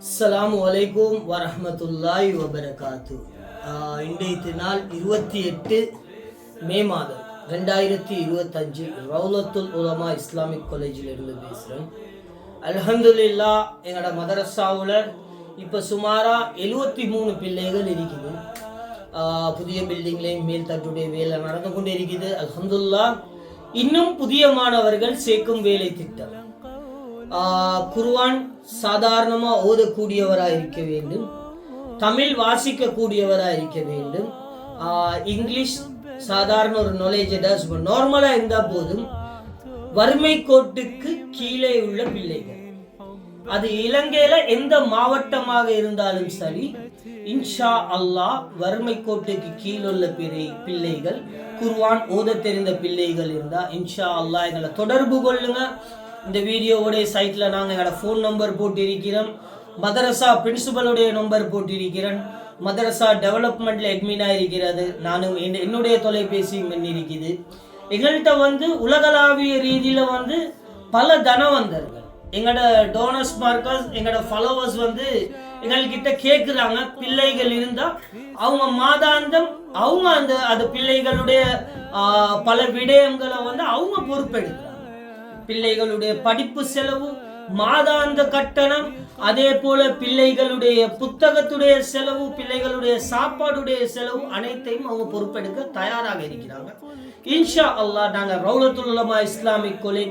அஸ்ஸலாமு வலைக்கும் வரமத்துல்லாய் வபரகாத்து இன்றைய நாள் இருபத்தி எட்டு மே மாதம் ரெண்டாயிரத்தி இருபத்தஞ்சு ரவுலத்துல் உலமா இஸ்லாமிக் காலேஜில் இருந்து பேசுகிறேன் அலஹந்துல்லா எங்களோட மதரசாவில் இப்போ சுமாராக எழுபத்தி மூணு பிள்ளைகள் இருக்குது புதிய பில்டிங்லேயும் மேல் தட்டுடைய வேலை நடந்து கொண்டு இருக்குது அலஹந்துல்லா இன்னும் புதிய மாணவர்கள் சேர்க்கும் வேலை திட்டம். குர்வான் சாதாரணமாக சாதாரணமா ஓதக்கூடியவராக இருக்க வேண்டும். தமிழ் வாசிக்கக்கூடியவராக இருக்க வேண்டும். இங்கிலீஷ் சாதாரண ஒரு நாலேஜ் நார்மலா இருந்தால் போதும். வறுமை கோட்டுக்கு கீழே உள்ள பிள்ளைகள். அது இலங்கையில எந்த மாவட்டமாக இருந்தாலும் சரி இன்ஷா அல்லாஹ் வறுமை கோட்டுக்கு கீழுள்ள பிறை பிள்ளைகள் குர்வான் ஓத தெரிந்த பிள்ளைகள் இருந்தா இன்ஷா அல்லாஹ் எங்களை தொடர்பு கொள்ளுங்க. இந்த வீடியோவுடைய சைட்டில் நாங்கள் எங்களோட ஃபோன் நம்பர் போட்டிருக்கிறோம். மதரசா பிரின்சிபலுடைய நம்பர் போட்டிருக்கிறேன் மதரசா டெவலப்மெண்ட்டில் அட்மினா இருக்கிறது. நானும் என்னுடைய தொலைபேசியும் இருக்குது எங்கள்கிட்ட வந்து உலகளாவிய ரீதியில் வந்து பல தனவந்தர்கள். எங்களோட டோனர்ஸ் மார்க்கர்ஸ் எங்களோட ஃபாலோவர்ஸ் வந்து எங்கள்கிட்ட கேட்குறாங்க பிள்ளைகள் இருந்தால் அவங்க மாதாந்தம் அவங்க அந்த அந்த பிள்ளைகளுடைய பல விடயங்களை வந்து அவங்க பொறுப்பெடுக்கிறாங்க. பிள்ளைகளுடைய படிப்பு செலவு மாதாந்த கட்டணம் அதே போல பிள்ளைகளுடைய புத்தகத்துடைய செலவு பிள்ளைகளுடைய சாப்பாடுடைய செலவு அனைத்தையும் அவங்க பொறுப்பெடுக்க தயாராக இருக்கிறாங்க. இன்ஷா அல்லாஹ் நாங்க ரவுலத்துல்லமா இஸ்லாமிக் கொலை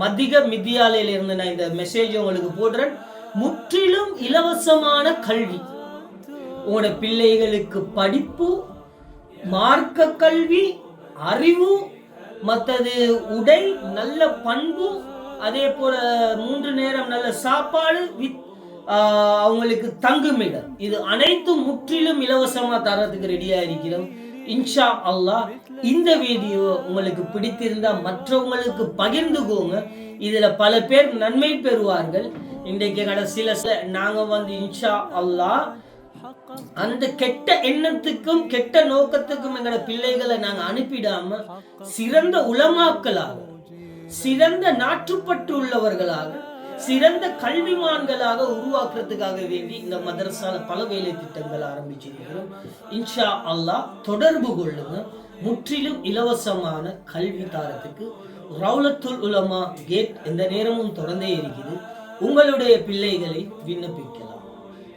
மதிக மித்தியாலயில இருந்து நான் இந்த மெசேஜ் உங்களுக்கு போடுறேன். முற்றிலும் இலவசமான கல்வி. உங்களோட பிள்ளைகளுக்கு படிப்பு மார்க்க கல்வி அறிவு மற்றது உடை நல்ல பண்பு அதே போல மூன்று நேரம் நல்ல சாப்பாடு வித் அவங்களுக்கு தங்குமிடம். இது அனைத்தும் முற்றிலும் இலவசமா தரத்துக்கு ரெடியாக இருக்கிறோம். இன்ஷா அல்லாஹ் இந்த வீடியோ உங்களுக்கு பிடித்திருந்தா மற்றவங்களுக்கு பகிர்ந்துக்கோங்க. இதுல பல பேர் நன்மை பெறுவார்கள். இன்றைக்கு கடைசியில சில- நாங்க வந்து இன்ஷா அல்லாஹ் அந்த கெட்ட எண்ணத்துக்கும் கெட்ட நோக்கத்துக்கும் எங்களோட பிள்ளைகளை நாங்க அனுப்பிடாம சிறந்த உலமாக்களாக சிறந்த நாட்டுப்பற்று உள்ளவர்களாக சிறந்த கல்விமான்களாக உருவாக்குறதுக்காக வேண்டி இந்த மதரசால பல வேலை திட்டங்கள் ஆரம்பிச்சிருக்கிறோம். இன்ஷா அல்லாஹ் தொடர்பு கொள்ளுங்க. முற்றிலும் இலவசமான கல்வி தாரத்துக்கு ரவுலத்துல் உலமா கேட் எந்த நேரமும் திறந்தே இருக்குது. உங்களுடைய பிள்ளைகளை விண்ணப்பிக்கலாம்.